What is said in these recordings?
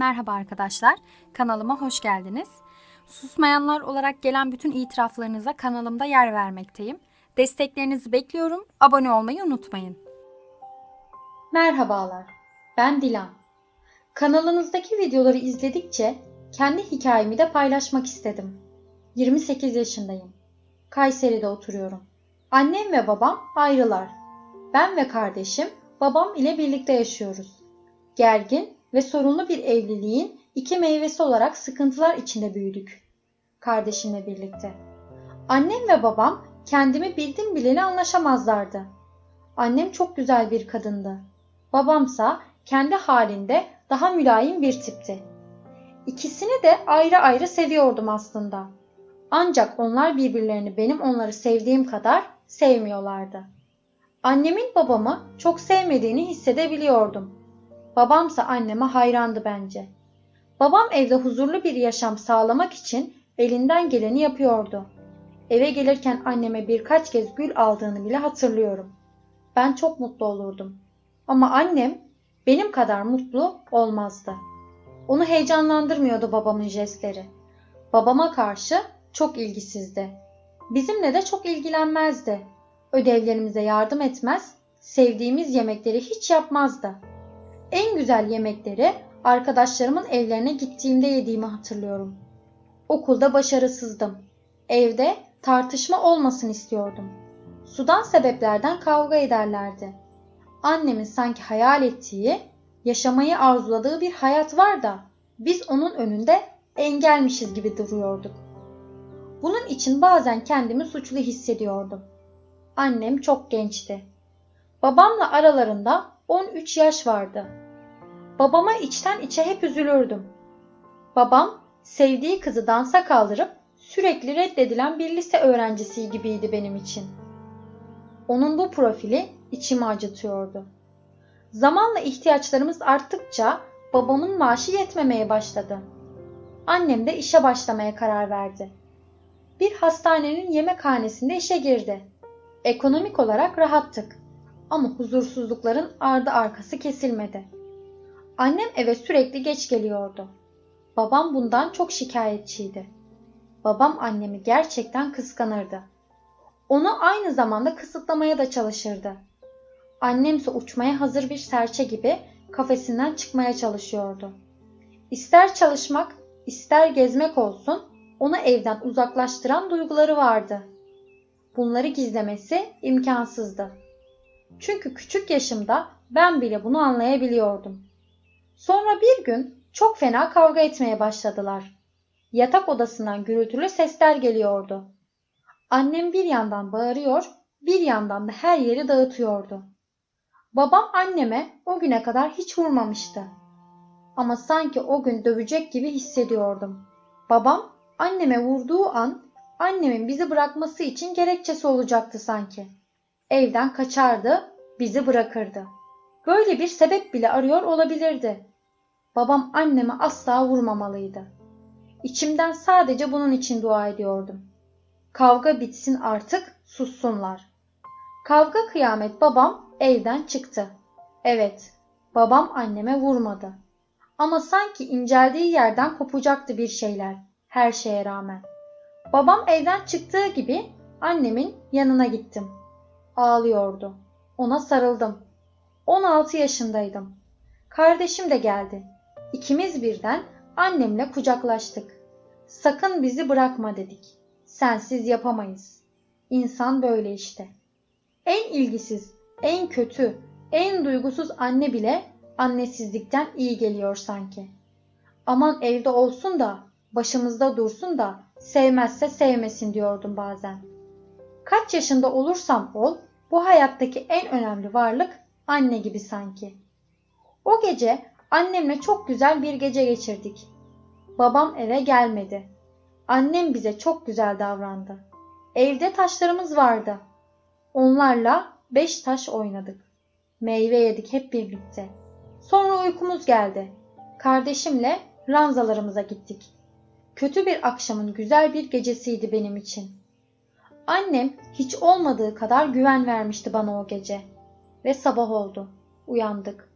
Merhaba arkadaşlar, kanalıma hoş geldiniz. Susmayanlar olarak gelen bütün itiraflarınıza kanalımda yer vermekteyim. Desteklerinizi bekliyorum, abone olmayı unutmayın. Merhabalar, ben Dilan. Kanalınızdaki videoları izledikçe kendi hikayemi de paylaşmak istedim. 28 yaşındayım. Kayseri'de oturuyorum. Annem ve babam ayrılar. Ben ve kardeşim babam ile birlikte yaşıyoruz. Gergin ve sorunlu bir evliliğin iki meyvesi olarak sıkıntılar içinde büyüdük. Kardeşimle birlikte. Annem ve babam kendimi bildim bileli anlaşamazlardı. Annem çok güzel bir kadındı. Babamsa kendi halinde daha mülayim bir tipti. İkisini de ayrı ayrı seviyordum aslında. Ancak onlar birbirlerini benim onları sevdiğim kadar sevmiyorlardı. Annemin babamı çok sevmediğini hissedebiliyordum. Babamsa anneme hayrandı bence. Babam evde huzurlu bir yaşam sağlamak için elinden geleni yapıyordu. Eve gelirken anneme birkaç kez gül aldığını bile hatırlıyorum. Ben çok mutlu olurdum. Ama annem benim kadar mutlu olmazdı. Onu heyecanlandırmıyordu babamın jestleri. Babama karşı çok ilgisizdi. Bizimle de çok ilgilenmezdi. Ödevlerimize yardım etmez, sevdiğimiz yemekleri hiç yapmazdı. En güzel yemekleri arkadaşlarımın evlerine gittiğimde yediğimi hatırlıyorum. Okulda başarısızdım. Evde tartışma olmasın istiyordum. Sudan sebeplerden kavga ederlerdi. Annemin sanki hayal ettiği, yaşamayı arzuladığı bir hayat var da biz onun önünde engelmişiz gibi duruyorduk. Bunun için bazen kendimi suçlu hissediyordum. Annem çok gençti. Babamla aralarında 13 yaş vardı. Babama içten içe hep üzülürdüm. Babam sevdiği kızı dansa kaldırıp sürekli reddedilen bir lise öğrencisi gibiydi benim için. Onun bu profili içimi acıtıyordu. Zamanla ihtiyaçlarımız arttıkça babamın maaşı yetmemeye başladı. Annem de işe başlamaya karar verdi. Bir hastanenin yemekhanesinde işe girdi. Ekonomik olarak rahattık ama huzursuzlukların ardı arkası kesilmedi. Annem eve sürekli geç geliyordu. Babam bundan çok şikayetçiydi. Babam annemi gerçekten kıskanırdı. Onu aynı zamanda kısıtlamaya da çalışırdı. Annemse uçmaya hazır bir serçe gibi kafesinden çıkmaya çalışıyordu. İster çalışmak, ister gezmek olsun, onu evden uzaklaştıran duyguları vardı. Bunları gizlemesi imkansızdı. Çünkü küçük yaşımda ben bile bunu anlayabiliyordum. Sonra bir gün çok fena kavga etmeye başladılar. Yatak odasından gürültülü sesler geliyordu. Annem bir yandan bağırıyor, bir yandan da her yeri dağıtıyordu. Babam anneme o güne kadar hiç vurmamıştı. Ama sanki o gün dövecek gibi hissediyordum. Babam anneme vurduğu an annemin bizi bırakması için gerekçesi olacaktı sanki. Evden kaçardı, bizi bırakırdı. Böyle bir sebep bile arıyor olabilirdi. Babam anneme asla vurmamalıydı. İçimden sadece bunun için dua ediyordum. Kavga bitsin artık, sussunlar. Kavga kıyamet babam evden çıktı. Evet, babam anneme vurmadı. Ama sanki inceldiği yerden kopacaktı bir şeyler, her şeye rağmen. Babam evden çıktığı gibi annemin yanına gittim. Ağlıyordu. Ona sarıldım. 16 yaşındaydım. Kardeşim de geldi. İkimiz birden annemle kucaklaştık. Sakın bizi bırakma dedik. Sensiz yapamayız. İnsan böyle işte. En ilgisiz, en kötü, en duygusuz anne bile annesizlikten iyi geliyor sanki. Aman evde olsun da, başımızda dursun da sevmezse sevmesin diyordum bazen. Kaç yaşında olursam ol, bu hayattaki en önemli varlık anne gibi sanki. O gece annemle çok güzel bir gece geçirdik. Babam eve gelmedi. Annem bize çok güzel davrandı. Evde taşlarımız vardı. Onlarla beş taş oynadık. Meyve yedik hep birlikte. Sonra uykumuz geldi. Kardeşimle ranzalarımıza gittik. Kötü bir akşamın güzel bir gecesiydi benim için. Annem hiç olmadığı kadar güven vermişti bana o gece. Ve sabah oldu. Uyandık.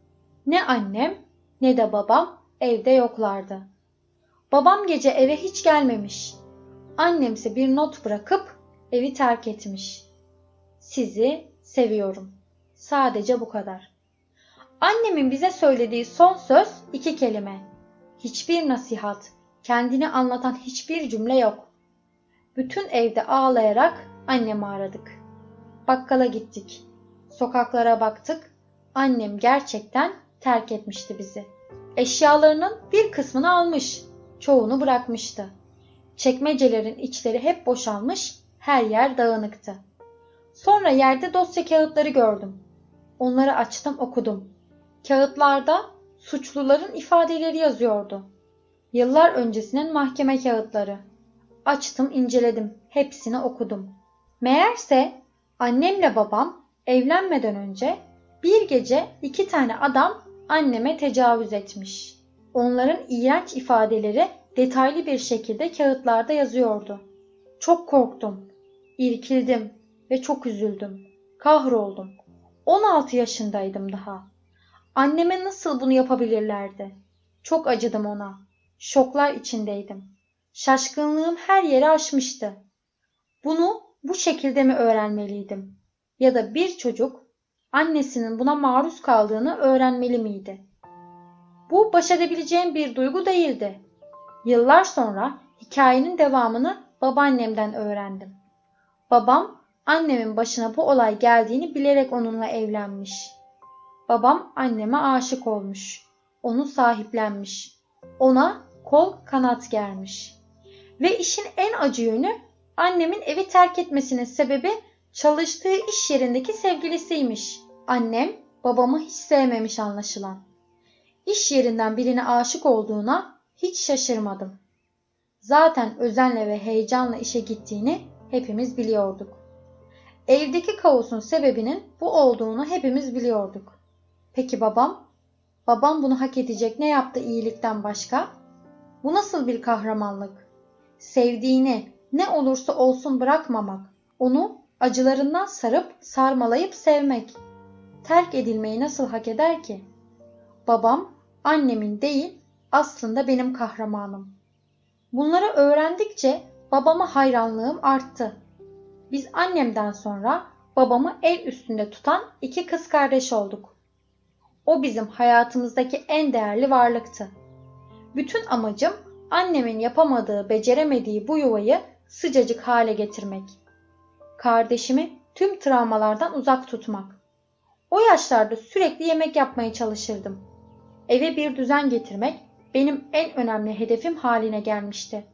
Ne annem ne de babam evde yoklardı. Babam gece eve hiç gelmemiş. Annemse bir not bırakıp evi terk etmiş. Sizi seviyorum. Sadece bu kadar. Annemin bize söylediği son söz iki kelime. Hiçbir nasihat, kendini anlatan hiçbir cümle yok. Bütün evde ağlayarak annemi aradık. Bakkala gittik. Sokaklara baktık. Annem gerçekten terk etmişti bizi. Eşyalarının bir kısmını almış, çoğunu bırakmıştı. Çekmecelerin içleri hep boşalmış, her yer dağınıktı. Sonra yerde dosya kağıtları gördüm. Onları açtım okudum. Kağıtlarda suçluların ifadeleri yazıyordu. Yıllar öncesinin mahkeme kağıtları. Açtım inceledim. Hepsini okudum. Meğerse annemle babam evlenmeden önce bir gece iki tane adam anneme tecavüz etmiş. Onların iğrenç ifadeleri detaylı bir şekilde kağıtlarda yazıyordu. Çok korktum, irkildim ve çok üzüldüm. Kahroldum. 16 yaşındaydım daha. Anneme nasıl bunu yapabilirlerdi? Çok acıdım ona. Şoklar içindeydim. Şaşkınlığım her yeri aşmıştı. Bunu bu şekilde mi öğrenmeliydim? Ya da bir çocuk annesinin buna maruz kaldığını öğrenmeli miydi? Bu baş edebileceğim bir duygu değildi. Yıllar sonra hikayenin devamını babaannemden öğrendim. Babam annemin başına bu olay geldiğini bilerek onunla evlenmiş. Babam anneme aşık olmuş. Onu sahiplenmiş. Ona kol kanat germiş. Ve işin en acı yönü annemin evi terk etmesinin sebebi çalıştığı iş yerindeki sevgilisiymiş. Annem babamı hiç sevmemiş anlaşılan. İş yerinden birine aşık olduğuna hiç şaşırmadım. Zaten özenle ve heyecanla işe gittiğini hepimiz biliyorduk. Evdeki kaosun sebebinin bu olduğunu hepimiz biliyorduk. Peki babam? Babam bunu hak edecek ne yaptı iyilikten başka? Bu nasıl bir kahramanlık? Sevdiğini ne olursa olsun bırakmamak, onu acılarından sarıp sarmalayıp sevmek. Terk edilmeyi nasıl hak eder ki? Babam annemin değil aslında benim kahramanım. Bunları öğrendikçe babama hayranlığım arttı. Biz annemden sonra babamı el üstünde tutan iki kız kardeş olduk. O bizim hayatımızdaki en değerli varlıktı. Bütün amacım annemin yapamadığı, beceremediği bu yuvayı sıcacık hale getirmek. Kardeşimi tüm travmalardan uzak tutmak. O yaşlarda sürekli yemek yapmaya çalışırdım. Eve bir düzen getirmek benim en önemli hedefim haline gelmişti.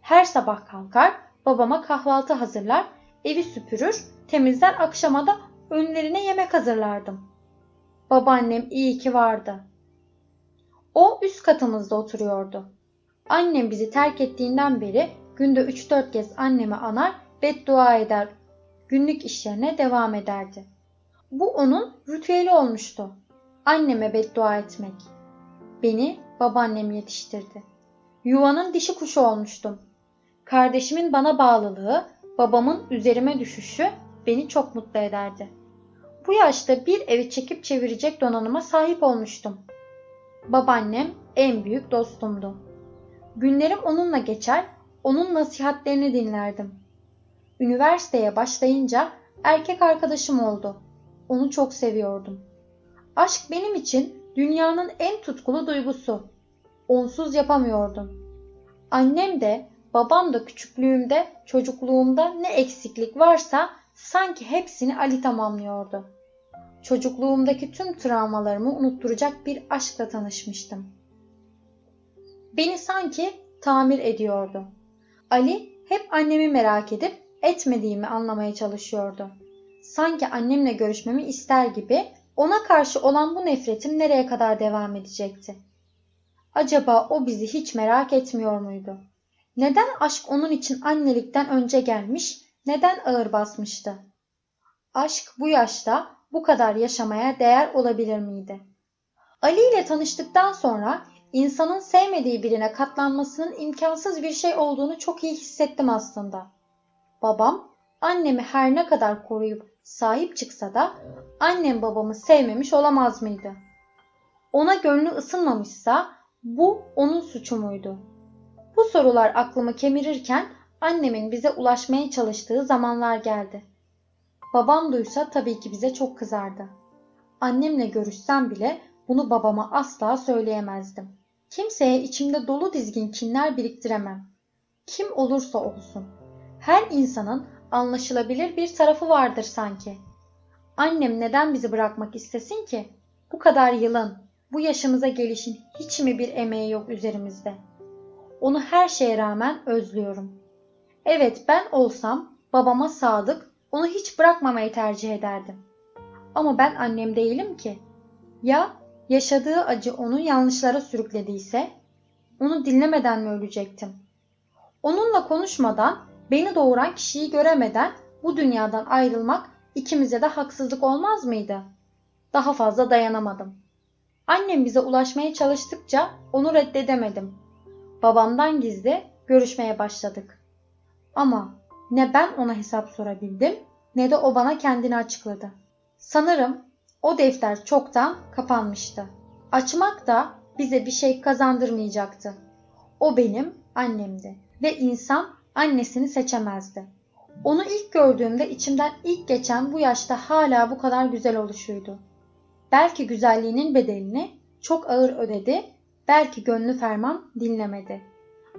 Her sabah kalkar, babama kahvaltı hazırlar, evi süpürür, temizler akşama da önlerine yemek hazırlardım. Babaannem iyi ki vardı. O üst katımızda oturuyordu. Annem bizi terk ettiğinden beri günde 3-4 kez annemi anar, beddua eder, günlük işlerine devam ederdi. Bu onun ritüeli olmuştu. Anneme beddua etmek. Beni babaannem yetiştirdi. Yuvanın dişi kuşu olmuştum. Kardeşimin bana bağlılığı, babamın üzerime düşüşü beni çok mutlu ederdi. Bu yaşta bir evi çekip çevirecek donanıma sahip olmuştum. Babaannem en büyük dostumdu. Günlerim onunla geçer, onun nasihatlerini dinlerdim. Üniversiteye başlayınca erkek arkadaşım oldu. Onu çok seviyordum. Aşk benim için dünyanın en tutkulu duygusu. Onsuz yapamıyordum. Annem de babam da küçüklüğümde, çocukluğumda ne eksiklik varsa sanki hepsini Ali tamamlıyordu. Çocukluğumdaki tüm travmalarımı unutturacak bir aşkla tanışmıştım. Beni sanki tamir ediyordu. Ali hep annemi merak edip etmediğimi anlamaya çalışıyordu. Sanki annemle görüşmemi ister gibi ona karşı olan bu nefretim nereye kadar devam edecekti? Acaba o bizi hiç merak etmiyor muydu? Neden aşk onun için annelikten önce gelmiş, neden ağır basmıştı? Aşk bu yaşta bu kadar yaşamaya değer olabilir miydi? Ali ile tanıştıktan sonra insanın sevmediği birine katlanmasının imkansız bir şey olduğunu çok iyi hissettim aslında. Babam annemi her ne kadar koruyup sahip çıksa da annem babamı sevmemiş olamaz mıydı? Ona gönlü ısınmamışsa Bu onun suçu muydu? Bu sorular aklımı kemirirken annemin bize ulaşmaya çalıştığı zamanlar geldi. Babam duysa tabii ki bize çok kızardı. Annemle görüşsem bile bunu babama asla söyleyemezdim. Kimseye içimde dolu dizgin kinler biriktiremem. Kim olursa olsun. Her insanın anlaşılabilir bir tarafı vardır sanki. Annem neden bizi bırakmak istesin ki? Bu kadar yılın, bu yaşımıza gelişin hiç mi bir emeği yok üzerimizde? Onu her şeye rağmen özlüyorum. Evet ben olsam babama sadık, onu hiç bırakmamayı tercih ederdim. Ama ben annem değilim ki. Ya yaşadığı acı onu yanlışlara sürüklediyse? Onu dinlemeden mi ölecektim? Onunla konuşmadan, beni doğuran kişiyi göremeden bu dünyadan ayrılmak ikimize de haksızlık olmaz mıydı? Daha fazla dayanamadım. Annem bize ulaşmaya çalıştıkça onu reddedemedim. Babamdan gizli görüşmeye başladık. Ama ne ben ona hesap sorabildim ne de o bana kendini açıkladı. Sanırım o defter çoktan kapanmıştı. Açmak da bize bir şey kazandırmayacaktı. O benim annemdi ve insan annesini seçemezdi. Onu ilk gördüğümde içimden ilk geçen bu yaşta hala bu kadar güzel oluşuydu. Belki güzelliğinin bedelini çok ağır ödedi, belki gönlü ferman dinlemedi.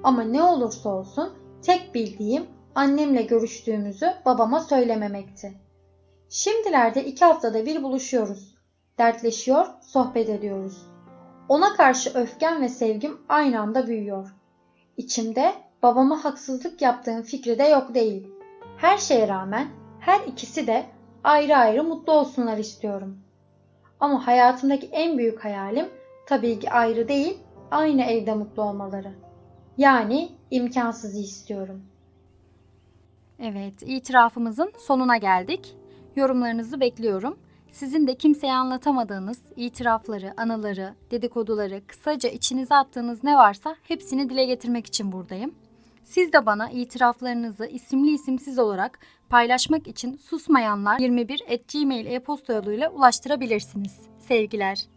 Ama ne olursa olsun tek bildiğim annemle görüştüğümüzü babama söylememekti. Şimdilerde iki haftada bir buluşuyoruz. Dertleşiyor, sohbet ediyoruz. Ona karşı öfkem ve sevgim aynı anda büyüyor. İçimde babama haksızlık yaptığım fikri de yok değil. Her şeye rağmen her ikisi de ayrı ayrı mutlu olsunlar istiyorum. Ama hayatımdaki en büyük hayalim tabii ki ayrı değil, aynı evde mutlu olmaları. Yani imkansızı istiyorum. Evet, itirafımızın sonuna geldik. Yorumlarınızı bekliyorum. Sizin de kimseye anlatamadığınız itirafları, anıları, dedikoduları, kısaca içinize attığınız ne varsa hepsini dile getirmek için buradayım. Siz de bana itiraflarınızı isimli isimsiz olarak paylaşmak için susmayanlar 21 at gmail e-posta yoluyla ulaştırabilirsiniz. Sevgiler.